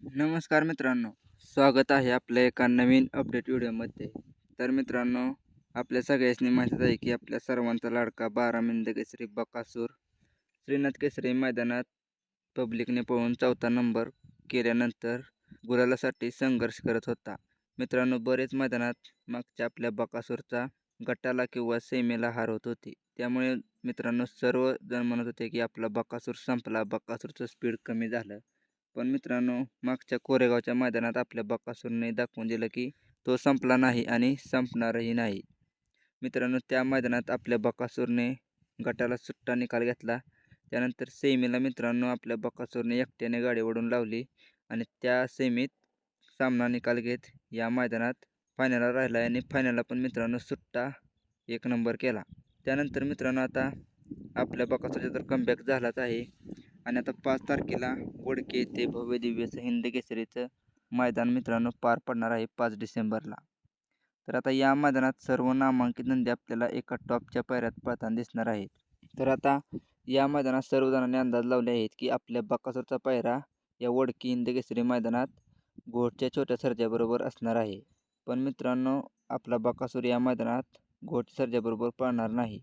नमस्कार मित्रांनो स्वागत आहे आपल्या एका नवीन अपडेट व्हिडिओमध्ये तर मित्रांनो आपल्या सगळ्यांनी माहीतच आहे की आपल्या सर्वांचा लाडका बारा मिंद केसरी बकासूर. श्रीनाथ केसरी मैदानात पब्लिकने पळून चौथा नंबर केल्यानंतर गुलालासाठी संघर्ष करत होता. मित्रांनो बरेच मैदानात मागच्या आपल्या बकासूरचा गटाला किंवा सेमेला हार होत होती. त्यामुळे मित्रांनो सर्वजण म्हणत होते की आपला बकासूर संपला. बकासूरचं स्पीड कमी झालं. पण मित्रांनो मागच्या कोरेगावच्या मैदानात आपल्या बकासूरने दाखवून दिलं की तो संपला नाही आणि संपणारही नाही. मित्रांनो त्या मैदानात आपल्या बकासूरने गटाला सुट्टा निकाल घेतला. त्यानंतर सेमीला मित्रांनो आपल्या बकासूरने एकट्याने गाडी ओढून लावली आणि त्या सेमीत सामना निकाल घेत या मैदानात फायनलला राहिला आणि फायनलला पण मित्रांनो सुट्टा एक नंबर केला. त्यानंतर मित्रांनो आता आपल्या बकासूरचा तर कमबॅक झालाच आहे. आणि आता पाच तारखेला वडके येथे भव्य दिव्यचं हिंद केसरीचं मैदान मित्रांनो पार पडणार आहे पाच डिसेंबरला. तर आता या मैदानात सर्व नामांकित नंदी आपल्याला एका टॉपच्या पायऱ्यात पळताना दिसणार आहेत. तर आता या मैदानात सर्वजणांनी अंदाज लावले आहेत की आपल्या बकासूरचा पायरा या वडकी हिंद केसरी मैदानात घोटच्या छोट्या सर्जाबरोबर असणार आहे. पण मित्रांनो आपला बकासूर या मैदानात घोट सर्जाबरोबर पळणार नाही.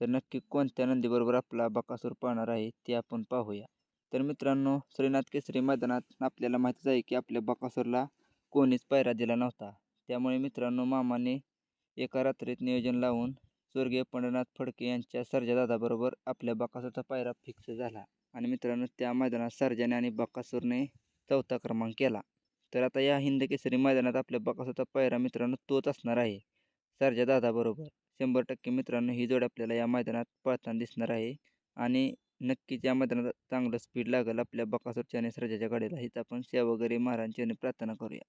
तर नक्की कोणत्या नंदीबरोबर आपला बकासूर पाहणार आहे ते आपण पाहूया. तर मित्रांनो श्रीनाथ केसरी मैदानात आपल्याला माहितीच आहे की आपल्या बकासूरला कोणीच पायरा दिला नव्हता. त्यामुळे मित्रांनो मामाने एका रात्रीत नियोजन लावून स्वर्गीय पंढरनाथ फडके यांच्या सर्जादादाबरोबर आपल्या बकासूरचा पायरा फिक्स झाला आणि मित्रांनो त्या मैदानात सर्जाने आणि बकासूरने चौथा क्रमांक केला. तर आता या हिंद केसरी मैदानात आपल्या बकासूरचा पायरा मित्रांनो तोच असणार आहे सर्जा दादाबरोबर. शंभर टक्के मित्रांनो ही जोड आपल्याला या मैदानात पळताना दिसणार आहे. आणि नक्कीच या मैदानात चांगलं स्पीड लागेल आपल्या बकासूरच्या आणि सर्जाच्या गाडीला. हीच आपण सेवा वगैरे महाराजांची आणि प्रार्थना करूया.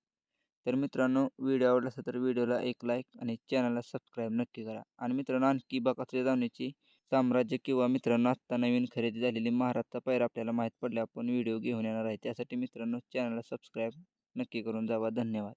तर मित्रांनो व्हिडिओ आवडला असेल तर व्हिडिओला एक लाईक आणि चॅनलला सबस्क्राईब नक्की करा. आणि मित्रांनो आणखी बकासूरच्या धावण्याची साम्राज्य किंवा मित्रांनो आत्ता नवीन खरेदी झालेली महाराजचा पैर आपल्याला माहीत पडल्या आपण व्हिडिओ घेऊन येणार आहे. त्यासाठी मित्रांनो चॅनलला सबस्क्राईब नक्की करून जावा. धन्यवाद.